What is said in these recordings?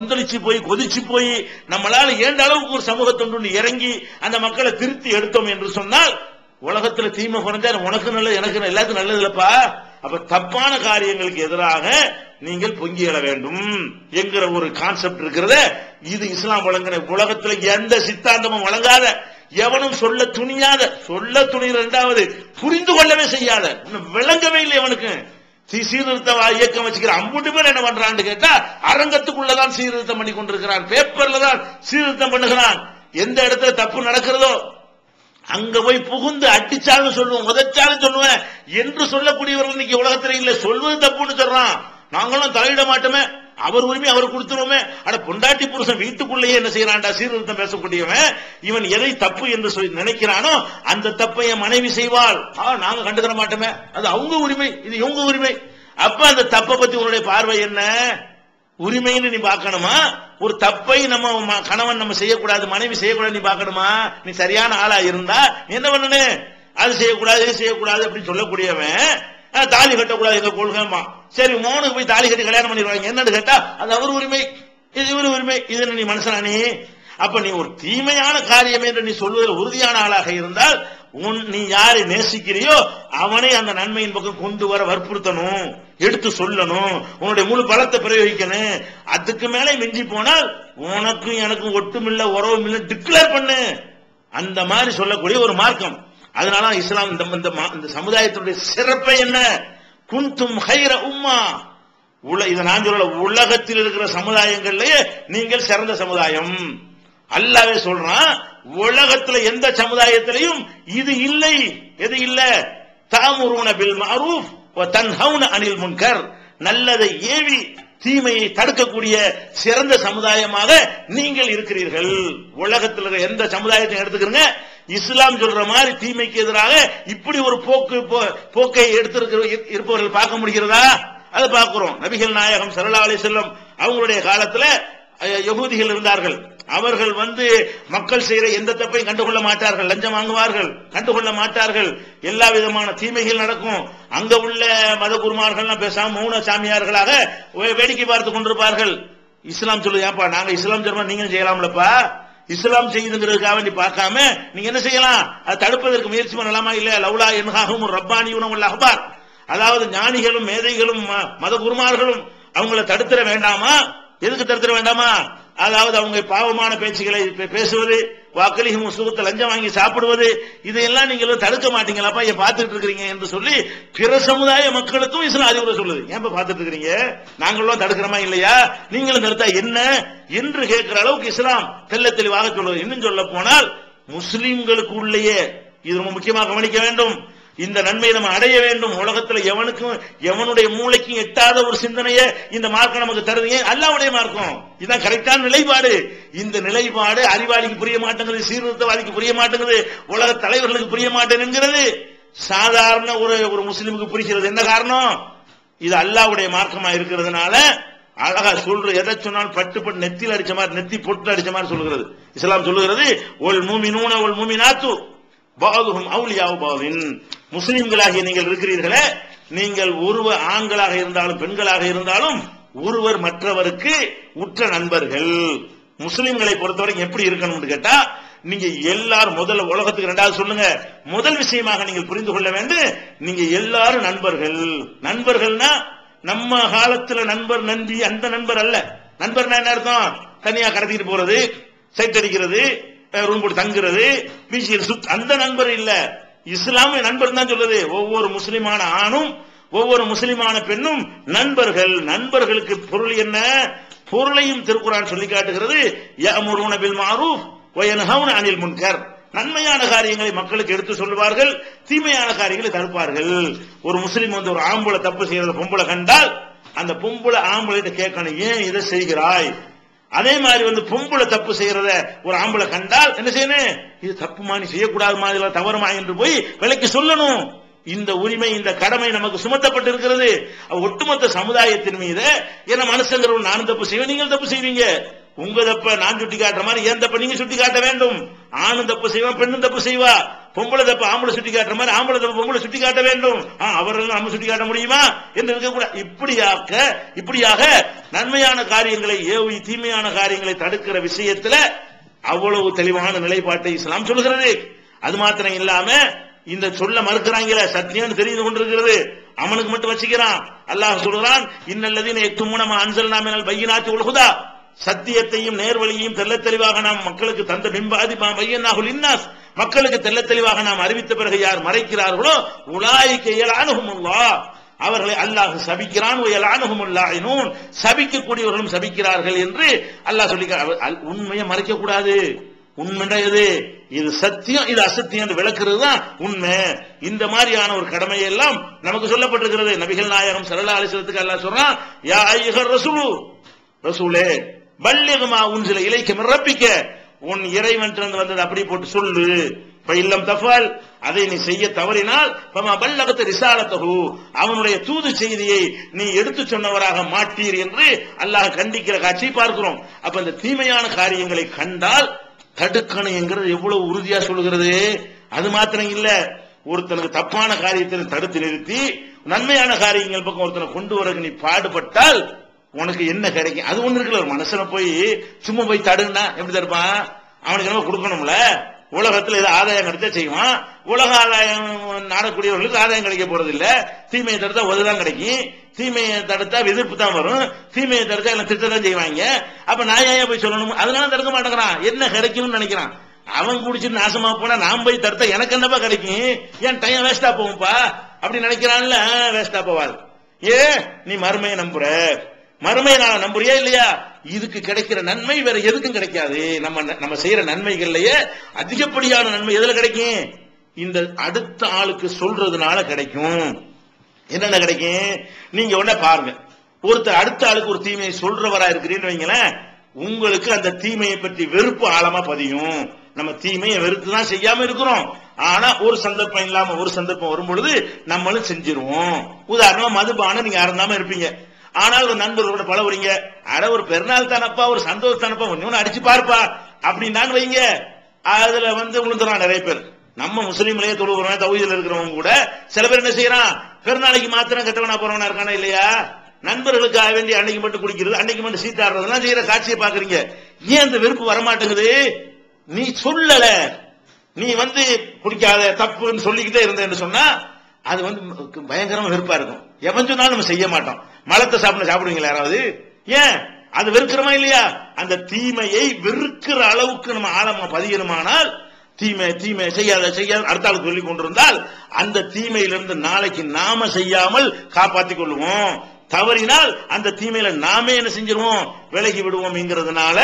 கொந்தளிச்சு போய் கொதிச்சு போய் நம்மளால ஏண்ட அளவுக்கு ஒரு சமூகத்தொன்று இறங்கி அந்த மக்களை திருத்தி எடுத்தோம் என்று சொன்னால் உலகத்துல தீமை குறைஞ்சா உனக்கு நல்லது எனக்கு எல்லாத்துக்கும் நல்லது இல்லப்பா. அப்ப தப்பான காரியங்களுக்கு எதிராக நீங்கள் பொங்கி எழ வேண்டும் என்கிற ஒரு கான்செப்ட் இருக்கிறத இது இஸ்லாம் வழங்கின உலகத்துல எந்த சித்தாந்தமும் வழங்காத எவனும் சொல்ல துணியாத சொல்ல துணிகிற இரண்டாவது புரிந்து கொள்ளவே செய்யாத விளங்கவே இல்லை அவனுக்கு. சீர்திருத்த இயக்கம் வச்சுக்கிற அம்புட்டு பேர் என்ன பண்றான்னு கேட்டா அரங்கத்துக்குள்ளதான் சீர்திருத்தம் பண்ணி கொண்டிருக்கிறான் பேப்பர்ல தான் சீர்திருத்தம் பண்ணுகிறான். எந்த இடத்துல தப்பு நடக்கிறதோ அங்க போய் புகுந்து அடிச்சாலும் சொல்லுவோம் உதச்சாலும் சொல்லுவேன். என்று சொல்லக்கூடியவர்கள் இன்னைக்கு உலகத்துல இல்ல. சொல்வது தப்புன்னு சொல்றான். நாங்களும் தலையிட மாட்டோமே. அவர் உரிமை அவர் கொடுத்துருவோமே. ஆனா பொண்டாட்டி புருஷன் வீட்டுக்குள்ளேயே என்ன செய்யறான்டா? சீர்திருத்தம் பேசக்கூடியவன். இவன் எதை தப்பு என்று சொல்லி நினைக்கிறானோ அந்த தப்பை என் மனைவி செய்வாள். ஆ நாங்க கண்டுக்கிற மாட்டோமே. அது அவங்க உரிமை இது இவங்க உரிமை. அப்ப அந்த தப்பை பத்தி உன்னுடைய பார்வை என்ன? உரிமைன்னு நீ பார்க்கணுமா? ஒரு தப்பை நம்ம ம- கணவன் நம்ம செய்யக்கூடாது மனைவி செய்யக்கூடாது நீ பார்க்கணுமா? நீ சரியான ஆளா இருந்தா என்ன பண்ணனு? அது செய்யக்கூடாது இது செய்யக்கூடாது அப்படின்னு சொல்லக்கூடியவன். தாலி கட்டக்கூடாது எங்க கொள்கைமா சரி மோனுக்கு போய் தாலி கட்டி கல்யாணம் பண்ணிடுவாங்க. என்னன்னு கேட்டா அது அவர் உரிமை. இது இவர் உரிமை. இது நீ மனசனானே நீ அப்ப நீ ஒரு தீமையான காரியம் என்று நீ சொல்வதில் உறுதியான ஆளாக இருந்தால் உன் நீ யாரை நேசிக்கிறியோ அவனை அந்த நன்மையின் பக்கம் கொண்டு வர வற்புறுத்தணும். எடுத்து சொல்லணும். உன்னுடைய முழு பலத்தை பிரயோகிக்கணும். அதுக்கு மேலே மிஞ்சி போனால் உனக்கும் எனக்கும் ஒட்டுமில்ல உறவும் இல்லை டிக்ளேர் பண்ணு. அந்த மாதிரி சொல்லக்கூடிய ஒரு மார்க்கம். அதனால இஸ்லாம் இந்த இந்த மா- இந்த சமுதாயத்தினுடைய சிறப்பை என்ன? குந்தும் ஹைர உம்மா. உல இதை நான் சொல்லல உலகத்தில் இருக்கிற சமுதாயங்கள்லயே நீங்கள் சிறந்த சமுதாயம். அல்லாவே சொல்றான் உலகத்துல எந்த சமுதாயத்திலையும் இது இல்லை. எது இல்ல? தாமுருன பில் மஅரூஃப் தன் தன்ஹவுன அனில் முன்கர். நல்லதை ஏவி தீமையை தடுக்கக்கூடிய சிறந்த சமுதாயமாக நீங்கள் இருக்கிறீர்கள். உலகத்தில் இருக்கிற எந்த சமுதாயத்தையும் எடுத்துக்கிறங்க இஸ்லாம் சொல்ற மாதிரி தீமைக்கு எதிராக இப்படி ஒரு போக்கு போ- போக்கை எடுத்திருக்கிற இருப்பவர்கள் பார்க்க முடிகிறதா? அதை பார்க்கிறோம். நபிகள் நாயகம் சரலா அலி செல்லம் அவங்களுடைய காலத்துல யகுதிகள் இருந்தார்கள். அவர்கள் வந்து மக்கள் செய்யற எந்த தப்பையும் கண்டுகொள்ள மாட்டார்கள். லஞ்சம் வாங்குவார்கள். கண்டுகொள்ள மாட்டார்கள். எல்லா விதமான தீமைகள் நடக்கும். அங்க உள்ள மத குருமார்கள்லாம் பேசாம மௌன சாமியார்களாக வேடிக்கை பார்த்து கொண்டிருப்பார்கள். இஸ்லாம் சொல்லுது ஏப்பா நாங்க இஸ்லாம் சொல்றோம்? நீங்களும் செய்யலாம்லப்பா. இஸ்லாம் செய்யுதுங்கிறதுக்காக நீ பார்க்காம நீங்க என்ன செய்யலாம்? அதை தடுப்பதற்கு முயற்சி பண்ணலாமா? இல்ல லவ்லா என்ஹாகும் ரப்பானியும் உணவுள்ள அஹ்பார். அதாவது ஞானிகளும் மேதைகளும் ம- மத குருமார்களும் அவங்கள தடுத்துட வேண்டாமா? எதுக்கு தடுத்துட வேண்டாமா? அதாவது அவங்க பாவமான பேச்சுகளை பேசுவது வாக்களிக்கும் சுகத்தை லஞ்சம் வாங்கி சாப்பிடுவது இதையெல்லாம் நீங்க தடுக்க மாட்டீங்களாப்பா? ஏன் பார்த்துட்டு இருக்கிறீங்க என்று சொல்லி பிற சமுதாய மக்களுக்கும் இஸ்லாம் அறிவுரை சொல்லுது. ஏன் பார்த்துட்டு இருக்கிறீங்க? நாங்களும் தடுக்கிறோமா இல்லையா? நீங்களும் தடுத்தா என்ன? என்று கேட்கிற அளவுக்கு இஸ்லாம் தெல்ல தெளிவாக சொல்லுவது இன்னும் சொல்ல போனால் முஸ்லிம்களுக்கு உள்ளேயே இது ரொம்ப முக்கியமாக கவனிக்க வேண்டும். இந்த நன்மையை நம்ம அடைய வேண்டும். உலகத்துல எவனுக்கும் எவனுடைய மூளைக்கும் எட்டாத ஒரு சிந்தனையை இந்த மார்க்கம் நமக்கு தருது. ஏன்? அல்லாவுடைய மார்க்கம். இதுதான் கரெக்டான நிலைப்பாடு. இந்த நிலைப்பாடு அறிவாளிக்கு புரிய மாட்டேங்குது சீர்திருத்தவாதிக்கு புரிய மாட்டேங்குது உலக தலைவர்களுக்கு புரிய மாட்டேன்ங்கிறது சாதாரண ஒரு ஒரு முஸ்லிமுக்கு புரிகிறது. என்ன காரணம்? இது அல்லாவுடைய மார்க்கமா இருக்கிறதுனால அழகா சொல்ற எதை சொன்னாலும் பட்டு பட்டு நெத்தியில் அடிச்ச மாதிரி நெத்தி பொட்டு அடிச்ச மாதிரி சொல்கிறது இஸ்லாம் சொல்லுகிறது ஒல் மூமினூன ஒல் மூமினாத்து பாதுகும் அவுலியாவு பாதின் முஸ்லிம்களாகிய நீங்கள் இருக்கிறீர்களே நீங்கள் ஒருவர் ஆண்களாக இருந்தாலும் பெண்களாக இருந்தாலும் ஒருவர் மற்றவருக்கு உற்ற நண்பர்கள். முஸ்லிம்களை பொறுத்தவரைக்கும் எப்படி இருக்கணும்னு கேட்டா நீங்க எல்லாரும் முதல்ல உலகத்துக்கு ரெண்டாவது சொல்லுங்க. முதல் விஷயமாக நீங்கள் புரிந்து கொள்ள வேண்டும் நீங்க எல்லாரும் நண்பர்கள். நண்பர்கள்னா நம்ம காலத்துல நண்பர் நன்றி அந்த நண்பர் அல்ல. நண்பர்னா என்ன அர்த்தம்? தனியா கடத்திட்டு போறது சைட் அடிக்கிறது ரூம் போட்டு தங்குறது பீச்சில் சுத் அந்த நண்பர் இல்ல. இஸ்லாமிய நண்பர் தான் சொல்லுது ஒவ்வொரு முஸ்லிமான ஆணும் ஒவ்வொரு முஸ்லிமான பெண்ணும் நண்பர்கள் நண்பர்களுக்கு பொருள் என்ன? பொருளையும் திருக்குறான் சொல்லி காட்டுகிறது. பில் மாரூஃப் வ அனில் முன்கர். நன்மையான காரியங்களை மக்களுக்கு எடுத்து சொல்லுவார்கள் தீமையான காரியங்களை தடுப்பார்கள். ஒரு முஸ்லீம் வந்து ஒரு ஆம்பளை தப்பு செய்யறது பொம்பளை கண்டால் அந்த பொம்பளை ஆம்பளை கேட்கணும் ஏன் இதை செய்கிறாய்? அதே மாதிரி வந்து பொம்பளை தப்பு செய்யறத ஒரு ஆம்பளை கண்டால் என்ன செய்யணும்? இது தப்புமா நீ செய்யக்கூடாதுமா இதெல்லாம் தவறுமா என்று போய் விலைக்கு சொல்லணும். இந்த உரிமை இந்த கடமை நமக்கு சுமத்தப்பட்டு இருக்கிறது ஒட்டுமொத்த சமுதாயத்தின் மீது என்ன மனுஷங்கிறவன் நானும் தப்பு செய்வேன் நீங்கள் தப்பு செய்வீங்க. உங்க தப்ப நான் சுட்டி காட்டுற மாதிரி ஏன் தப்ப நீங்க சுட்டி காட்ட வேண்டும். ஆணும் தப்பு செய்வான் பெண்ணும் தப்பு செய்வா. பொம்பளை தப்பு ஆம்பளை சுட்டி காட்டுற மாதிரி ஆம்பளை தப்பு பொம்பளை சுட்டி காட்ட வேண்டும். அவர்கள் நம்ம சுட்டி காட்ட முடியுமா? என்று இருக்கக்கூடாது. இப்படியாக்க இப்படியாக நன்மையான காரியங்களை ஏவி தீமையான காரியங்களை தடுக்கிற விஷயத்துல அவ்வளவு தெளிவான நிலைப்பாட்டை இஸ்லாம் சொல்கிறது அது மாத்திரம் இல்லாம இந்த சொல்ல மறுக்கிறாங்களே சத்தியம் தெரிந்து கொண்டிருக்கிறது. அவனுக்கு மட்டும் வச்சுக்கிறான். அல்லாஹ் சொல்றான் இன்னல்லதீன எத்துமுனமா அன்சல் நாமினால் பையனாச்சு உலகுதா சத்தியத்தையும் நேர்வழியையும் தெல்ல தெளிவாக நாம் மக்களுக்கு தந்த பிம்பாதி பையனாகுல் இன்னாஸ் மக்களுக்கு தெல்ல தெளிவாக நாம் அறிவித்த பிறகு யார் மறைக்கிறார்களோ உலாய்க்க இயலானுகுமுல்லா அவர்களை அல்லாஹ் சபிக்கிறான் இயலானுகுமுல்லாயினூன் சபிக்கக்கூடியவர்களும் சபிக்கிறார்கள் என்று அல்லாஹ் சொல்லி உண்மையை மறைக்க கூடாது உண்மைண்டா எது? இது சத்தியம் இது அசத்தியம் என்று விளக்குறது தான் உண்மை. இந்த மாதிரியான ஒரு கடமையெல்லாம் நமக்கு சொல்லப்பட்டிருக்கிறது. நபிகள் நாயகம் சரலா அலிசலத்துக்கு அல்லாஹ் சொல்றான் யா ஐயர் ரசூலு. ரசூலே பல்லிகமா உன் சில இலக்கியம் ரப்பிக்க. உன் இறைவன் வந்தது அப்படி போட்டு சொல்லு. இல்லம் தஃபால் அதை நீ செய்ய தவறினால் பமா பல்லகத்து ரிசாலத்தகு அவனுடைய தூது செய்தியை நீ எடுத்து சொன்னவராக மாட்டீர் என்று அல்லாஹ் கண்டிக்கிற காட்சியை பார்க்கிறோம். அப்ப இந்த தீமையான காரியங்களை கண்டால் தடுக்கணும் என்கிறது எவ்வளவு உறுதியா சொல்கிறது அது மாத்திரம் இல்ல. ஒருத்தனுக்கு தப்பான காரியத்தை தடுத்து நிறுத்தி நன்மையான காரியங்கள் பக்கம் ஒருத்தனை கொண்டு வர நீ பாடுபட்டால் உனக்கு என்ன கிடைக்கும்? அது ஒண்ணு இருக்குல்ல ஒரு மனுஷனை போய் சும்மா போய் தடுனா எப்படி தடுப்பான்? அவனுக்கு என்ன கொடுக்கணும்ல. உலகத்துல ஏதோ ஆதாயம் கிடைச்சா செய்வான். உலக ஆதாயம் நாடக்கூடியவர்களுக்கு ஆதாயம் கிடைக்க போறது இல்ல தீமையை தடுத்தா ஒதுதான் கிடைக்கும். தீமையை தடுத்தா எதிர்ப்பு தான் வரும். தீமையை தடுத்தா எல்லாம் திட்டத்தான் செய்வாங்க. அப்ப நான் ஏன் போய் சொல்லணும்? அதனால தடுக்க மாட்டேங்கிறான். என்ன கிடைக்கும்னு நினைக்கிறான். அவன் குடிச்சிட்டு நாசமா போனா நான் போய் தடுத்தா எனக்கு என்னப்பா கிடைக்கும்? ஏன் டைம் வேஸ்டா போகும்பா? அப்படி நினைக்கிறான்ல. வேஸ்டா போவாது. ஏ நீ மருமையை நம்புற. மறுமையை நான் நம்புறியா இல்லையா? இதுக்கு கிடைக்கிற நன்மை வேற எதுக்கும் கிடைக்காது. நம்ம நம்ம செய்யற நன்மைகள்லயே அதிகப்படியான நன்மை எதுல கிடைக்கும்? இந்த அடுத்த ஆளுக்கு சொல்றதுனால கிடைக்கும். என்னென்ன கிடைக்கும்? நீங்க உடனே பாருங்க. ஒருத்தர் அடுத்த ஆளுக்கு ஒரு தீமையை சொல்றவரா இருக்கிறீன்னு வைங்களேன். உங்களுக்கு அந்த தீமையை பற்றி வெறுப்பு ஆழமா பதியும். நம்ம தீமையை வெறுத்து தான் செய்யாம இருக்கிறோம். ஆனா ஒரு சந்தர்ப்பம் இல்லாம ஒரு சந்தர்ப்பம் வரும் பொழுது நம்மளும் செஞ்சிருவோம். உதாரணமா மதுபானம் நீங்க அறந்தாம இருப்பீங்க. ஆனால் ஒரு நண்பர்களோட பழகுறீங்க அட ஒரு பெருநாள் தானப்பா ஒரு சந்தோஷம் தானப்பா ஒன்னு அடிச்சு பார்ப்பா. அப்படின்னு வைங்க. அதுல வந்து விழுந்துறான் நிறைய பேர். நம்ம முஸ்லீம்லயே தொழுகிறோம் தகுதியில் இருக்கிறவங்க கூட சில பேர் என்ன செய்யறான்? பெருநாளைக்கு மாத்திரம் கெட்டவனா போறவனா இருக்கானா இல்லையா? நண்பர்களுக்காக வேண்டி அன்னைக்கு மட்டும் குடிக்கிறது அன்னைக்கு மட்டும் சீத்தாடுறதுலாம் செய்யற காட்சியை பாக்குறீங்க ஏன் அந்த வெறுப்பு வரமாட்டேங்குது? நீ சொல்லல. நீ வந்து குடிக்காத தப்புன்னு சொல்லிக்கிட்டே இருந்தேன்னு சொன்னா அது வந்து பயங்கரமா வெறுப்பா இருக்கும். எவன் சொன்னாலும் நம்ம செய்ய மாட்டோம். மலத்தை சாப்பிட சாப்பிடுவீங்களா யாராவது? ஏன்? அது வெறுக்கிறோமா இல்லையா? அந்த தீமையை வெறுக்கிற அளவுக்கு நம்ம ஆழமா பதியணுமானால் தீமை தீமை செய்யாத செய்யாத அடுத்த ஆளுக்கு சொல்லி கொண்டிருந்தால் அந்த தீமையிலிருந்து நாளைக்கு நாம செய்யாமல் காப்பாத்திக் கொள்வோம். தவறினால் அந்த தீமையில நாமே என்ன செஞ்சிருவோம்? விலகி விடுவோம்ங்கிறதுனால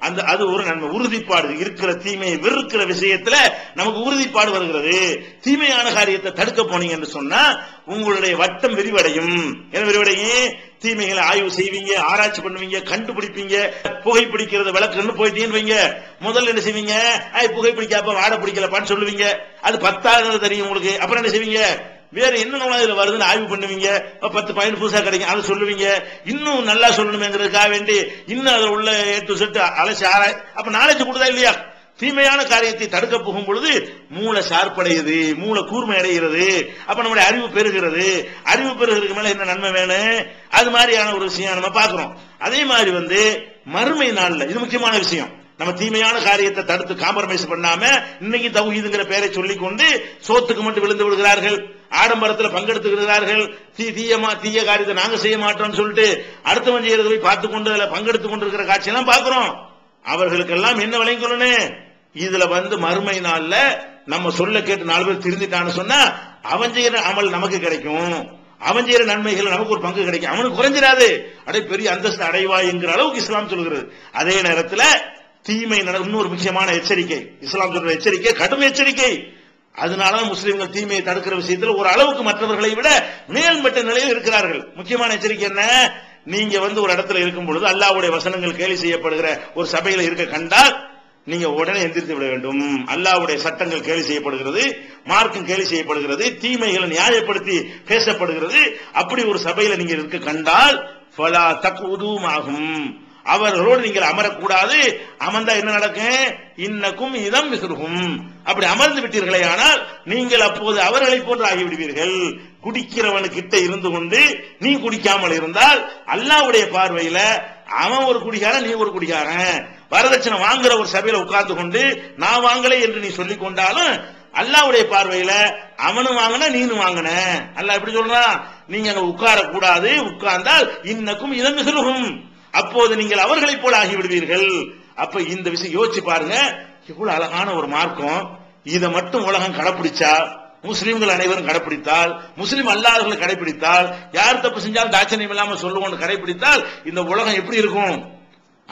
அந்த அது ஒரு நன்மை உறுதிப்பாடு இருக்கிற தீமையை வெறுக்கிற விஷயத்துல நமக்கு உறுதிப்பாடு வருகிறது. தீமையான காரியத்தை தடுக்க போனீங்க என்று சொன்னா உங்களுடைய வட்டம் விரிவடையும். என்ன விரிவடையும்? தீமைகளை ஆய்வு செய்வீங்க ஆராய்ச்சி பண்ணுவீங்க கண்டுபிடிப்பீங்க. புகைப்பிடிக்கிறது விளக்குன்னு போயிட்டீங்கன்னு வைங்க. முதல்ல என்ன செய்வீங்க? ஐய் புகைப்பிடிக்காப்ப வாட பிடிக்கலப்பான்னு சொல்லுவீங்க. அது பத்தாவது தெரியும் உங்களுக்கு. அப்புறம் என்ன செய்வீங்க? வேற என்ன இதுல வருதுன்னு ஆய்வு பண்ணுவீங்க? பத்து பாயிண்ட் புதுசா கிடைக்கும் அதை சொல்லுவீங்க. இன்னும் நல்லா சொல்லணுமேங்கிறதுக்காக வேண்டி இன்னும் அதுல உள்ள ஏற்று செட்டு அலசி ஆராய் அப்ப நாலேஜ் கொடுதா இல்லையா? தீமையான காரியத்தை தடுக்க போகும் பொழுது மூளை சார்படையுது மூளை கூர்மை அடைகிறது அப்ப நம்முடைய அறிவு பெறுகிறது அறிவு பெறுகிறதுக்கு மேல என்ன நன்மை வேணும்? அது மாதிரியான ஒரு விஷயம் நம்ம பாக்குறோம் அதே மாதிரி வந்து மறுமை நாள்ல இது முக்கியமான விஷயம். நம்ம தீமையான காரியத்தை தடுத்து காம்ப்ரமைஸ் பண்ணாம இன்னைக்கு தௌஹீதுங்கிற பெயரை சொல்லிக் கொண்டு சோத்துக்கு மட்டும் விழுந்து விடுகிறார்கள். ஆடம்பரத்தில் பங்கெடுத்துக்கிறார்கள் தீ தீயமா தீய காரியத்தை நாங்க செய்ய மாட்டோம்னு சொல்லிட்டு அடுத்தவன் செய்யறது போய் பார்த்து கொண்டு அதுல பங்கெடுத்து கொண்டிருக்கிற காட்சியெல்லாம் பாக்குறோம் அவர்களுக்கெல்லாம் என்ன விளங்கணும் இதுல வந்து மறுமை நாள்ல நம்ம சொல்ல கேட்டு நாலு பேர் திருந்திட்டான்னு சொன்னா அவன் செய்யற அமல் நமக்கு கிடைக்கும். அவன் செய்யற நன்மைகள் நமக்கு ஒரு பங்கு கிடைக்கும். அவனுக்கு குறைஞ்சிடாது. அடே பெரிய அந்தஸ்து அடைவா என்கிற அளவுக்கு இஸ்லாம் சொல்கிறது. அதே நேரத்தில் தீமை நட இன்னொரு முக்கியமான எச்சரிக்கை. இஸ்லாம் சொல்ற எச்சரிக்கை கடும் எச்சரிக்கை. அதனால முஸ்லிம்கள் தீமையை தடுக்கிற விஷயத்தில் ஒரு அளவுக்கு மற்றவர்களை விட மேல்பட்ட நிலையில் இருக்கிறார்கள். முக்கியமான எச்சரிக்கை என்ன? நீங்க வந்து ஒரு இடத்துல இருக்கும் பொழுது அல்லாவுடைய வசனங்கள் கேலி செய்யப்படுகிற ஒரு சபையில இருக்க கண்டால் நீங்க உடனே எந்திரித்து விட வேண்டும். அல்லாவுடைய சட்டங்கள் கேலி செய்யப்படுகிறது மார்க்கும் கேலி செய்யப்படுகிறது தீமைகளை நியாயப்படுத்தி பேசப்படுகிறது. அப்படி ஒரு சபையில நீங்க இருக்க கண்டால் பலா தக்குதும் ஆகும் அவர்களோடு நீங்கள் அமரக்கூடாது. அமர்ந்தா என்ன நடக்கும்? இன்னக்கும் இதம் மிசுருகும் அப்படி அமர்ந்து விட்டீர்களே ஆனால் நீங்கள் அப்போது அவர்களை போன்று ஆகிவிடுவீர்கள். குடிக்கிறவனுக்கிட்ட இருந்து கொண்டு நீ குடிக்காமல் இருந்தால் அல்லாவுடைய பார்வையில அவன் ஒரு குடிகாரன் நீ ஒரு குடிகாரன். வரதட்சணை வாங்குற ஒரு சபையில உட்கார்ந்து கொண்டு நான் வாங்கலை என்று நீ சொல்லிக் கொண்டாலும் அல்லாஹ்வுடைய பார்வையில அவனும் வாங்கின நீனும் வாங்கின. அல்ல எப்படி சொல்றான்? நீங்க அங்க உட்கார கூடாது உட்கார்ந்தால் இன்னக்கும் இதம் மிசுருகும் அப்போது நீங்கள் அவர்களைப் போல ஆகிவிடுவீர்கள். அப்ப இந்த விஷயம் யோசிச்சு பாருங்க. இவ்வளவு அழகான ஒரு மார்க்கம். இதை மட்டும் உலகம் கடைபிடிச்சா முஸ்லீம்கள் அனைவரும் கடைப்பிடித்தால் முஸ்லீம் அல்லாதவர்களை கடைப்பிடித்தால் யார் தப்பு செஞ்சாலும் தாட்சணியம் இல்லாமல் சொல்லுவோம்னு கடைப்பிடித்தால் இந்த உலகம் எப்படி இருக்கும்?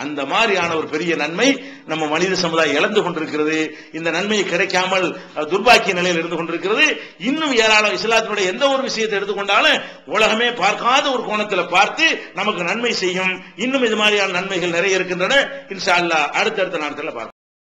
அந்த மாதிரியான ஒரு பெரிய நன்மை நம்ம மனித சமுதாயம் இழந்து கொண்டிருக்கிறது. இந்த நன்மை கிடைக்காமல் துர்பாக்கிய நிலையில் இருந்து கொண்டிருக்கிறது. இன்னும் ஏராளம் இஸ்லாத்தினுடைய எந்த ஒரு விஷயத்தை எடுத்துக்கொண்டாலும் உலகமே பார்க்காத ஒரு கோணத்தில் பார்த்து நமக்கு நன்மை செய்யும். இன்னும் இது மாதிரியான நன்மைகள் நிறைய இருக்கின்றன. இன்ஷா அல்லாஹ் அடுத்தடுத்த நாட்களில் பார்ப்போம்.